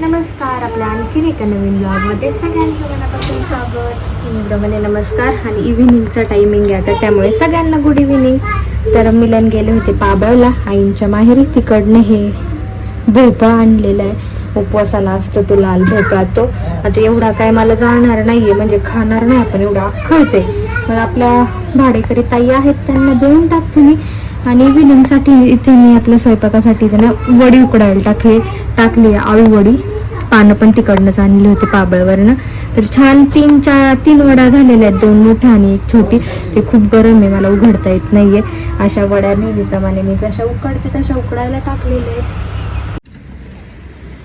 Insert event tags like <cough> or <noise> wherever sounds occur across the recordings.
नमस्कार आपल्या आणखीन एका नवीन ब्लॉगमध्ये सगळ्यांचं मनापासून स्वागत. नमस्कार आणि इव्हिनिंगचा टायमिंग आहे आता त्यामुळे सगळ्यांना गुड इव्हिनिंग तर मिलन गेले होते पाबळला आईंच्या माहेरी तिकडनं हे भोपळा आणलेला आहे. उपवासाला असतो तो लाल भोपळा तो. आता एवढा काय मला जाणार नाही आहे म्हणजे खाणार नाही आपण एवढा खळते तर आपल्या भाडेकरी ताई आहेत त्यांना देऊन टाकते मी. आणि इव्हिनिंगसाठी इथे मी आपल्या स्वयंपाकासाठी त्यांना वडी उकडायला टाकली टाकली आळू वडी पानं पण तिकडनंच आणली होती पाबळवरनं. तर छान तीन चार तीन वड्या झालेल्या आहेत. दोन मोठ्या आणि एक छोटी. ते खूप गरम आहे मला उघडता येत नाहीये. अशा वड्या नेहमीप्रमाणे मी जशा उकडते तशा उकडायला टाकलेल्या आहेत.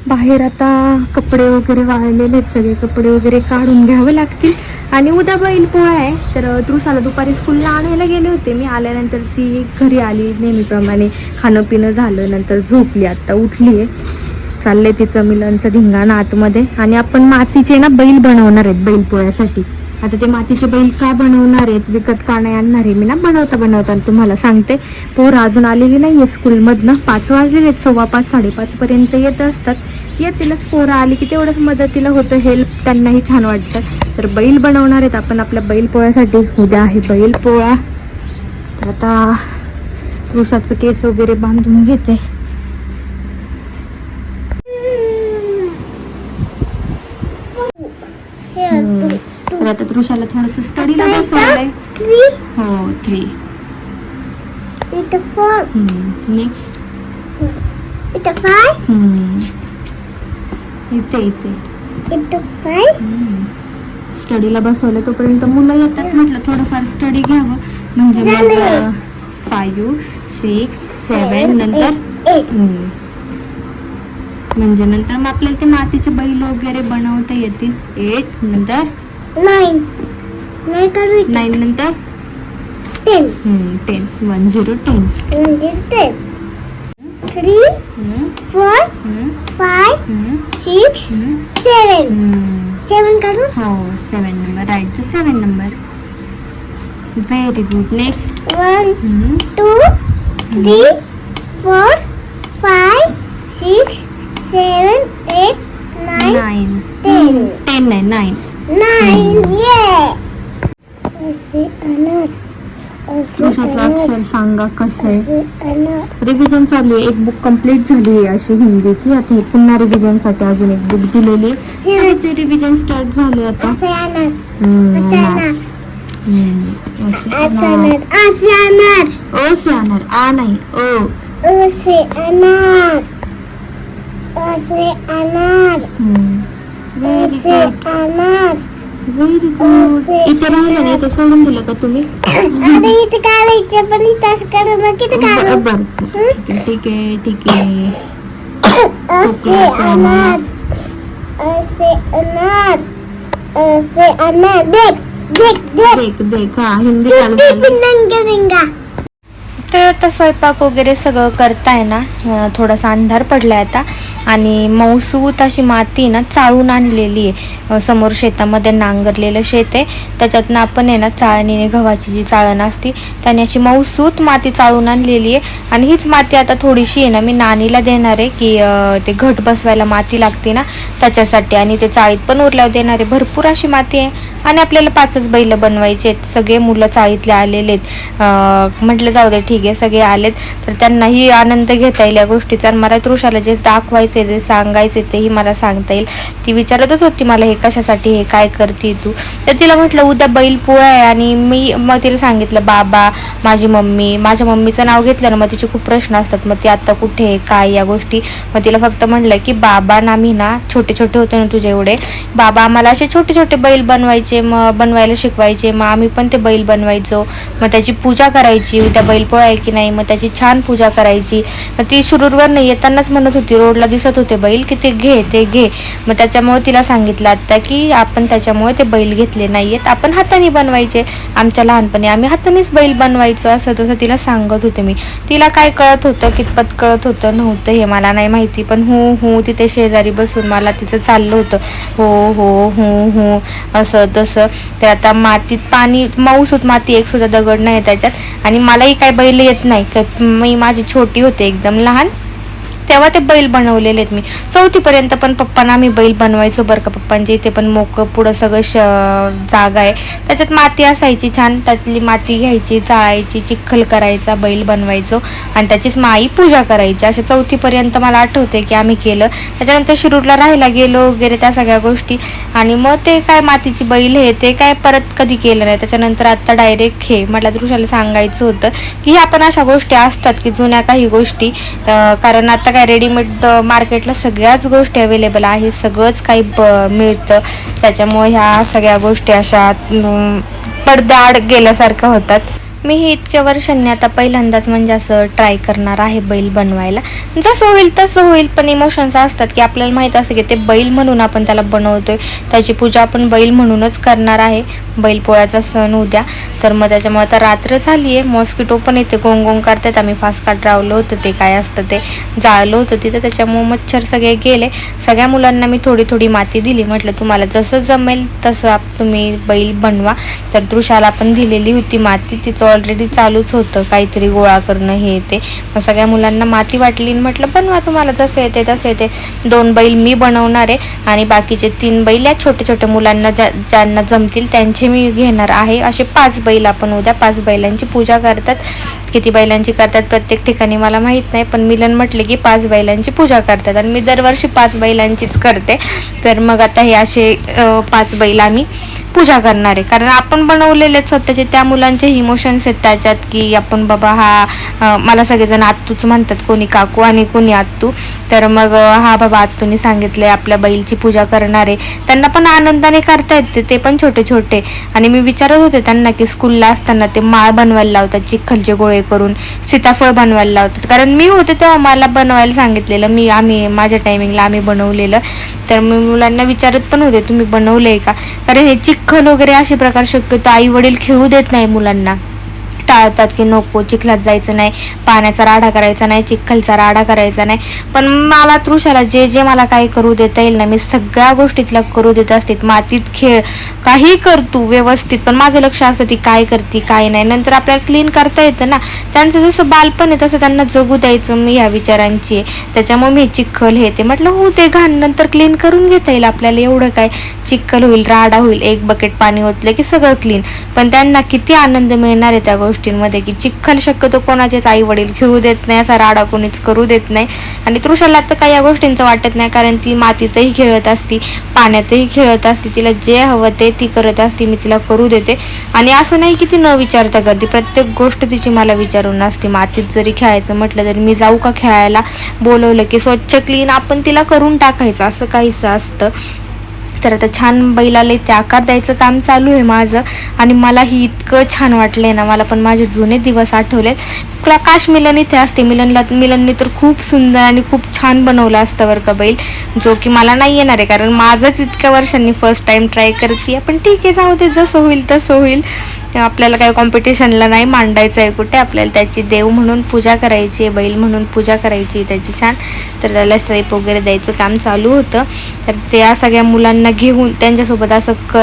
बाहेर आता कपडे वगैरे वाळलेले आहेत. सगळे कपडे वगैरे काढून घ्यावे लागतील. आणि उद्या बैल पोळा आहे. तर तृषाला दुपारी स्कूलला आणायला गेले होते. मी आल्यानंतर ती घरी आली. नेहमीप्रमाणे खाणं पिणं झालं. नंतर झोपली. आत्ता उठली आहे चाललंय तिचं मिलनचं धिंगाणं आतमध्ये. आणि आपण मातीचे ना बैल बनवणार आहेत बैल पोळ्यासाठी. आता ते मातीचे बैल का बनवणार आहेत? विकत का नाही आणणार आहे? मी ना बनवता बनवता तुम्हाला सांगते. पोरं अजून आलेली नाही आहे स्कूलमधनं. पाच वाजलेले आहेत सव्वा पाच साडेपाचपर्यंत येत असतात. येतीलच पोरं आली की तेवढंच मदतीला होतं हेल्प त्यांनाही छान वाटतं. तर बैल बनवणार आहेत आपण आपल्या बैल पोळ्यासाठी. उद्या आहे बैल पोळा. तर आता ऊसाचं केस वगैरे बांधून घेते हम्म. तर आता तृषाला थोडस स्टडीला बसवलंय हो थ्री नेक्स्ट इथे इथे. स्टडीला बसवलं तोपर्यंत मुलं येतात म्हटलं थोडंफार स्टडी घ्यावं. म्हणजे मग. फाईव्ह सिक्स सेवन नंतर. म्हणजे नंतर मग आपल्याला ते मातीचे बैल वगैरे बनवता येतील. एट नंतर Nine. Nine करू. नाईन नंतर Ten. Ten one zero ten म्हणजे ten. Three, four, five, six, seven. Seven करू? हो seven number right the seven number very good next One, two, three, four, five, six, seven, eight, nine, nine ten. Ten नाही nine Nine, yeah. असे अनार असे कशाचं अनार अक्षर सांगा कसं आहे असे अनार रिव्हिजन चालू आहे एक बुक कंप्लीट झाली आहे अशी हिंदीची आता ही पुन्हा रिव्हिजनसाठी अजून एक बुक दिलेली आहे आता ते रिव्हिजन स्टार्ट झाले आता असे अनार हम्म, असे अनार हम्म, असे असे अनार. अनार असे अनार ओ से अनार आ नाही ओ असे अनार असे अनार व्हेरी असे गुड अनार. व्हेरी गुड इथे राहिलं नाही इथे सोडून दिलं का तुम्ही? <coughs> आता इथे काढायचं पण इथं असं करू मग किती काढू बरं. ठीक आहे ठीक आहे. <coughs> असे अनार. असे अनार. असे अनार. देख देख देख. देख देख. हा हिंदी रिंगा तर आता स्वयंपाक वगैरे सगळं करताय ना? थोडासा अंधार पडलाय आता. आणि मौसूत अशी माती ना चाळून आणलेली आहे. समोर शेतामध्ये नांगरलेलं शेत आहे. त्याच्यातनं आपण आहे ना चाळणीने गव्हाची जी चाळण असती त्याने अशी मौसूत माती चाळून आणलेली आहे. आणि हीच माती आता थोडीशी आहे ना मी नानीला देणार आहे की ते घट बसवायला माती लागते ना त्याच्यासाठी. आणि ते चाळीत पण उरल्यावर देणार आहे. भरपूर अशी माती आहे. आणि आपल्याला पाचच बैल बनवायचे आहेत. सगळे मुलं चाळीतले आलेले आहेत. म्हटलं जाऊ दे ठीक आहे सगळे आलेत. तर त्यांनाही आनंद घेता येईल या गोष्टीचा. आणि मला तृषाला जे दाखवायचे जे सांगायचे तेही मला सांगता येईल. ती विचारतच होती मला हे कशासाठी हे काय करते तू? तर तिला म्हटलं उद्या बैल पोळा आहे. आणि मी मग तिला सांगितलं बाबा माझी मम्मी. माझ्या मम्मीचं नाव घेतलं ना मग तिचे खूप प्रश्न असतात. मग ती आत्ता कुठे आहे, काय या गोष्टी? मग तिला फक्त म्हटलं की बाबा ना मी ना छोटे छोटे होते ना तुझे एवढे. बाबा आम्हाला असे छोटे छोटे बैल बनवायचे मग बनवायला शिकवायचे मग आम्ही पण ते बैल बनवायचो. मग त्याची पूजा करायची उद्या बैलपोळ आहे की नाही मग त्याची छान पूजा करायची. मग ती शुरूरवर नाही येतानाच म्हणत होती रोडला दिसत होते बैल की ते घे ते घे. मग त्याच्यामुळे तिला सांगितलं आत्ता की आपण त्याच्यामुळे ते बैल घेतले नाही आहेत आपण हाताने बनवायचे. आमच्या लहानपणी आम्ही हातानेच बैल बनवायचो असं तसं तिला सांगत होते मी. तिला काय कळत होतं कितपत कळत होतं नव्हतं हे मला नाही माहिती पण हो हो तिथे शेजारी बसून मला तिचं चाललं होतं. हो हो हो हो असं तसं तर आता मातीत पाणी मऊसूत माती एक सुद्धा दगड नाही त्याच्यात. आणि मलाही काय बैल येत नाही. मी माझी छोटी होते एकदम लहान. तेव्हा ते बैल बनवलेले आहेत मी. चौथीपर्यंत पण पप्पांना आम्ही बैल बनवायचो बरं का पप्पांच्या इथे पण मोकळं पुढं सगळं श जागा आहे. त्याच्यात माती असायची छान त्यातली माती घ्यायची चाळायची चिखल करायचा बैल बनवायचो. आणि त्याचीच माई पूजा करायची. असे चौथीपर्यंत मला आठवते की आम्ही केलं. त्याच्यानंतर शिरूरला राहायला गेलो वगैरे त्या सगळ्या गोष्टी. आणि मग ते काय मातीची बैल हे ते काय परत कधी केलं नाही. त्याच्यानंतर आत्ता डायरेक्ट हे म्हटलं दृशाला सांगायचं होतं की ह्या पण अशा गोष्टी असतात की जुन्या काही गोष्टी. कारण आता काय रेडीमेड मार्केटला सगळ्याच गोष्टी अवेलेबल आहे. सगळंच काही ब- मिळतं. त्याच्यामुळे ह्या सगळ्या गोष्टी अशा पडदाड पडद्याआड गेल्यासारख्या होतात. मी ही इतक्या वर्षांनी आता पहिल्यांदाच म्हणजे असं ट्राय करणार आहे बैल बनवायला. जसं होईल तसं होईल पण इमोशन्स असतात की आपल्याला माहीत असतं की ते बैल म्हणून आपण त्याला बनवतोय. त्याची पूजा आपण बैल म्हणूनच करणार आहे. बैलपोळ्याचा सण उद्या. तर मग त्याच्यामुळे आता रात्र झाली आहे. मॉस्किटो पण येते गोंग गोंग करतात. आम्ही फास्ट काट रावलं होतं. ते काय असतं ते जाळलं होतं तिथं. त्याच्यामुळे मच्छर सगळे गेले. सगळ्या मुलांना मी थोडी थोडी माती दिली. म्हटलं तुम्हाला जसं जमेल तसं तुम्ही बैल बनवा. तर दृशाला पण दिलेली होती माती. तिचं ऑलरेडी चालूच होतं. काहीतरी गोळा करणं हे ते. मग सगळ्या मुलांना माती वाटली आणि म्हटलं बनवा तुम्हाला जसं येते तसं येते. दोन बैल मी बनवणार आहे आणि बाकीचे तीन बैल या छोटे छोटे मुलांना ज्या ज्यांना जमतील त्यांचे मी घेणार आहे. असे पाच बैल आपण उद्या पाच बैलांची पूजा करतात. किती बैलांची करतात प्रत्येक ठिकाणी मला माहीत नाही पण मिलन म्हटले की पाच बैलांची पूजा करतात. आणि मी दरवर्षी पाच बैलांचीच करते. तर मग आता हे असे पाच बैल आम्ही पूजा करणार. आहे कारण आपण बनवलेले आहेत स्वतःचे त्या मुलांचे इमोशन्स आहेत त्याच्यात की आपण बाबा हा मला सगळेजण आत्तूच म्हणतात कोणी काकू आणि कोणी आत्तू. तर मग हा बाबा आत्तूने सांगितलंय आपल्या बैलची पूजा करणार. आहे त्यांना पण आनंदाने करता येते ते पण छोटे छोटे आणि मी विचारत होते त्यांना की स्कूलला असताना ते माळ बनवायला लावतात चिखलचे गोळे करून सीताफळ बनवायला लावतात. कारण मी होते तेव्हा मला बनवायला सांगितलेलं मी आम्ही माझ्या टायमिंगला आम्ही बनवलेलं. तर मी मुलांना विचारत पण होते तुम्ही बनवलंय का? कारण हे चिखल वगैरे असे प्रकार शक्यतो आई वडील खेळू देत नाही मुलांना. टाळतात की नको चिखलात जायचं नाही पाण्याचा राडा करायचा नाही चिखलचा राडा करायचा नाही. पण मला तृषाला जे जे मला काही करू देता येईल ना मी सगळ्या गोष्टी तिला करू देत असते. मातीत खेळ काही कर तू व्यवस्थित पण माझं लक्ष असतं ती काय करते काय नाही. नंतर आपल्याला क्लीन करता येतं ना. त्यांचं जसं बालपण आहे तसं त्यांना जगू द्यायचं मी ह्या विचारांची. आहे त्याच्यामुळे मी चिखल हे ते म्हटलं हो ते घाण नंतर क्लीन करून घेता येईल आपल्याला एवढं काय. चिखल होईल राडा होईल एक बकेट पाणी ओतलं की सगळं क्लीन पण त्यांना किती आनंद मिळणार आहे त्या गोष्टींमध्ये की चिखल शक्यतो कोणाचेच आई वडील खेळू देत नाही असा राडा कोणीच करू देत नाही. आणि तृषाला तर काही या गोष्टींचं वाटत नाही कारण ती मातीतही खेळत असती पाण्यातही खेळत असती तिला जे हवं ते ती करत असती मी तिला करू देते. आणि असं नाही की ती न विचारता करते प्रत्येक गोष्ट तिची मला विचारून असते. मातीत जरी खेळायचं म्हटलं तरी मी जाऊ का खेळायला? बोलवलं की स्वच्छ क्लीन आपण तिला करून टाकायचं असं काहीच असतं. तर आता छान बैलाला इथे आकार द्यायचं काम चालू आहे माझं. आणि मला ही इतकं छान वाटलंय ना मला पण माझे जुने दिवस आठवलेत. प्रकाश मिलन इथे असते मिलनला मिलनने तर खूप सुंदर आणि खूप छान बनवलं असतं बरं का बैल. जो की मला नाही येणार आहे कारण माझंच इतक्या वर्षांनी फर्स्ट टाईम ट्राय करते पण ठीक आहे जाऊ दे जसं होईल तसं होईल. आपल्याला काही कॉम्पिटिशनला नाही मांडायचं आहे कुठे आपल्याला त्याची देव म्हणून पूजा करायची आहे बैल म्हणून पूजा करायची त्याची छान. तर त्याला स्ट्रेप वगैरे द्यायचं काम चालू होतं. तर त्या सगळ्या मुलांना घेऊन त्यांच्यासोबत असं क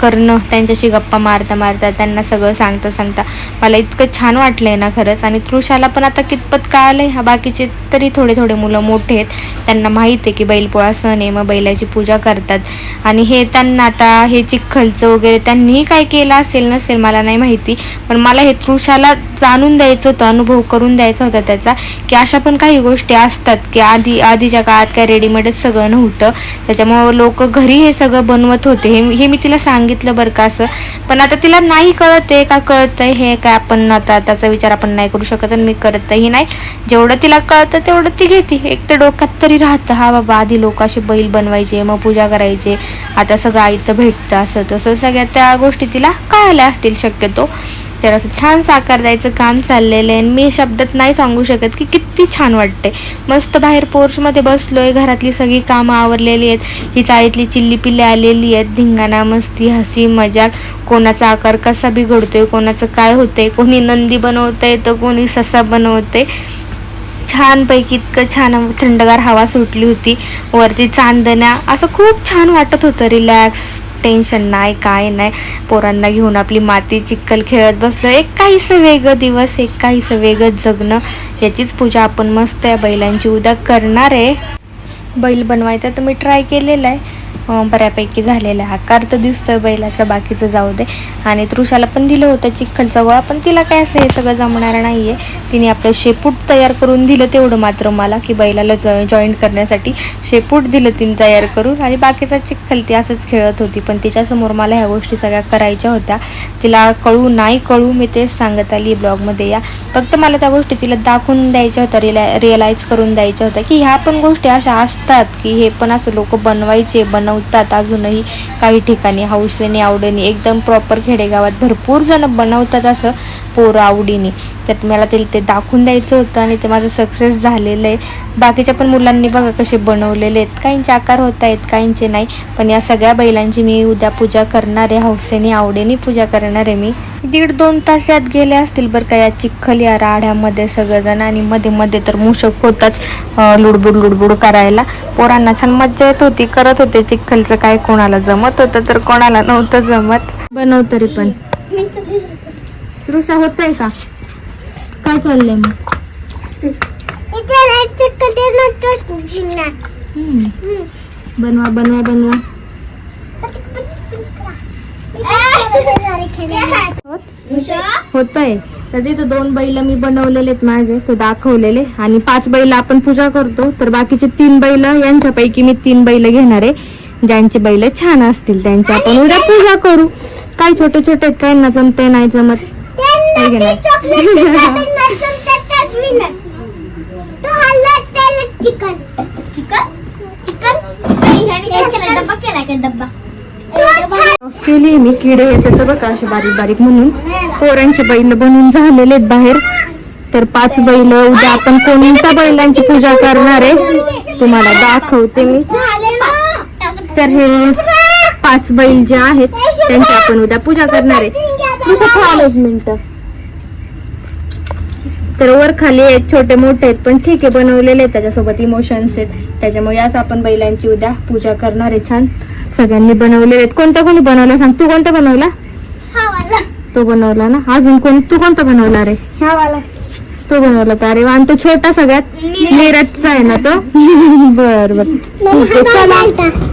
करणं त्यांच्याशी गप्पा मारता मारता त्यांना सगळं सांगता सांगता. मला इतकं छान वाटलंय ना खरंच. आणि तृषाला पण आता कितपत कळालंय. हा बाकीचे तरी थोडे थोडे मुलं मोठे आहेत. त्यांना माहीत आहे की बैलपोळा सण आहे मग बैलाची पूजा करतात. आणि हे त्यांना आता हे चिखलचं वगैरे त्यांनीही काय केलं असेल नसेल मला नाही माहिती. पण मला हे तृषाला जाणून द्यायचं होतं अनुभव करून द्यायचा होता त्याचा की अशा पण काही गोष्टी असतात की आधी आधीच्या काळात काय रेडीमेडच सगळं नव्हतं. त्याच्यामुळं लोक घरी हे सगळं बनवत होते. हे हे मी तिला सांगितलं बरं का असं. पण आता तिला नाही कळत आहे का? कळत आहे हे काय आपण आता त्याचा विचार आपण नाही करू शकत आणि मी करतही नाही. जेवढं तिला कळतं तेवढं ती घेते. एक तर डोक्यात तरी राहतं. हा बाबा आधी लोक असे बैल बनवायचे मग पूजा करायचे. आता सगळं आयतं भेटतं असं तसं सगळ्या त्या गोष्टी तिला कळाल्या असतील शक्यतो. तर असं छान साकार द्यायचं काम चाललेलं आहे आणि मी शब्दात नाही सांगू शकत की किती छान वाटते मस्त बाहेर पोर्चमध्ये बसलोय घरातली सगळी कामं आवरलेली आहेत. ही चाळीतली चिल्ली पिल्ली आलेली आहेत. धिंगाणा मस्ती हसी मजाक. कोणाचा आकार कसा बिघडतोय कोणाचं काय होतंय कोणी नंदी बनवतंय तर कोणी ससा बनवते छानपैकी इतकं छान थंडगार हवा सुटली होती. वरती चांदण्या. असं खूप छान वाटत होतं रिलॅक्स टेन्शन नाही काय नाही. पोरांना घेऊन आपली माती चिक्कल खेळत बसलो. एक काहीसं वेगळं दिवस एक काहीसं वेगळं जगणं. याचीच पूजा आपण मस्त आहे बैलांची उद्या करणार आहे. बैल बनवायचा तुम्ही ट्राय केलेला आहे. बऱ्यापैकी झालेला आहे आकार तर दिसतोय बैलाचा बाकीचं जाऊ दे. आणि तृषाला पण दिलं होतं चिखलचा गोळा पण तिला काय असं हे सगळं जमणार नाही आहे तिने आपलं शेपूट तयार करून दिलं तेवढं मात्र मला की बैलाला जॉ जॉईंट करण्यासाठी शेपूट दिलं तिने तयार करून. आणि बाकीचा चिखल ती असंच खेळत होती. पण तिच्यासमोर मला ह्या गोष्टी सगळ्या करायच्या होत्या. तिला कळू नाही कळू मी तेच सांगत आली ब्लॉगमध्ये या. फक्त मला त्या गोष्टी तिला दाखवून द्यायच्या होत्या रिला रिअलाईज करून द्यायच्या होत्या की ह्या पण गोष्टी अशा असतात की हे पण असं लोक बनवायचे बनव बनवतात. अजूनही काही ठिकाणी हौसेने आवडीने एकदम प्रॉपर खेडेगावात भरपूर जण बनवतात असं पोरं आवडीने. तर मला ते ते दाखवून द्यायचं होतं आणि ते माझं सक्सेस झालेलं आहे. बाकीच्या पण मुलांनी बघा कसे बनवलेले आहेत. काहींचे आकार होत आहेत काहींचे नाही. पण या सगळ्या बैलांची मी उद्या पूजा करणार आहे. हौसेने आवडीने पूजा करणार आहे मी. दीड दोन तास यात गेले असतील बरं का या चिखल या राड्यामध्ये सगळेजण. आणि मध्ये मध्ये तर मूषक होताच लुडबुड लुडबुड करायला. पोरांना छान मज्जा येत होती करत होते चिखलचं. काय कोणाला जमत होतं तर कोणाला नव्हतं जमत. बनव तरी पण. रुसा होत आहे का? काय चाललंय मग? हम्म. बनवा बनवा बनवा. होत तर तिथं दोन बैल मी बनवलेले आहेत माझे ते दाखवलेले. आणि पाच बैल आपण पूजा करतो तर बाकीचे तीन बैल यांच्यापैकी मी तीन बैल घेणार आहे. ज्यांचे बैल छान असतील त्यांची आपण उद्या पूजा करू. काय छोटे छोटे आहेत, काय ना जमते नाही जमत. घे ना. <laughs> केली मी किडे येतात बघा असे बारीक बारीक म्हणून. पोरांचे बैल बनवून झालेले आहेत बाहेर. तर पाच बैल उद्या आपण कोणत्या बैलांची पूजा करणार आहे? तुम्हाला दाखवते मी. तर हे पाच बैल जे आहेत त्यांची आपण उद्या पूजा करणार आहे. तुझं एक मिनिट तर वर खाली आहेत छोटे मोठे आहेत पण ठीक आहे बनवलेले आहेत त्याच्यासोबत इमोशन्स आहेत. त्याच्यामुळे याच आपण बैलांची उद्या पूजा करणार आहे छान. सगळ्यांनी बनवलेले आहेत. कोणता कोणी बनवला? सांग तू कोणता बनवला? तो बनवला ना? अजून कोण? तू कोणता बनवला रे? तो बनवला का? अरे वा आणि तो छोटा सगळ्यात नीरजचा. आहे ना तो? बर बर.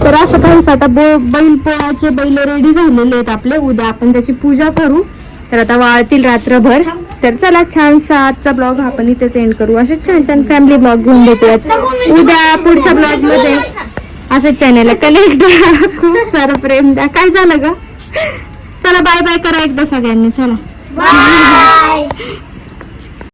तर असं काहीच आता बैल पोळाचे बैल रेडी झालेले आहेत आपले. उद्या आपण त्याची पूजा करू. तर आता वाळतील रात्रभर. तर चला छानसा आजचा ब्लॉग आपण इथेच एंड करू. असे छान छान फॅमिली ब्लॉग घेऊन भेटूयात. उद्या पुढच्या ब्लॉगमध्ये असं चॅनलला कनेक्ट खूप सारं प्रेम द्या. काय झालं ग? चला बाय बाय करा एकदा सगळ्यांनी. चला.